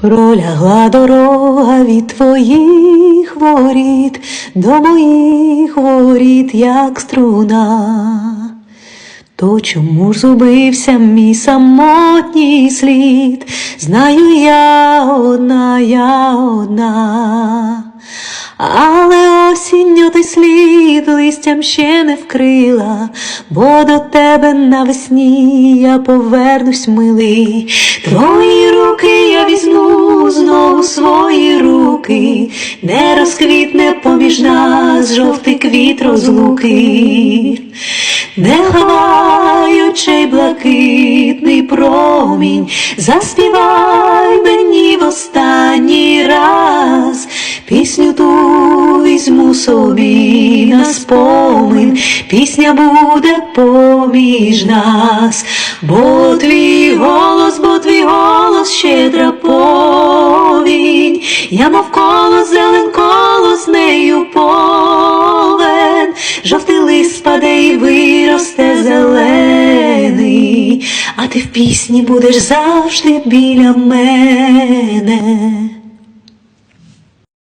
Пролягла дорога від твоїх воріт до моїх воріт, як струна. То чому ж зубився мій самотній слід? Знаю я одна, я одна. Але осінню той слід листям ще не вкрила, бо до тебе навесні я повернусь милий. Твої не розквітне поміж нас жовтий квіт розлуки. Не ховай блакитний промінь, заспівай мені в останній раз, пісню ту візьму собі на спомин, пісня буде поміж нас, бо твій голос, бо твій голос щедра я мов коло зелен коло з нею полен, жовтий лист спаде і виросте зелений, а ти в пісні будеш завжди біля мене.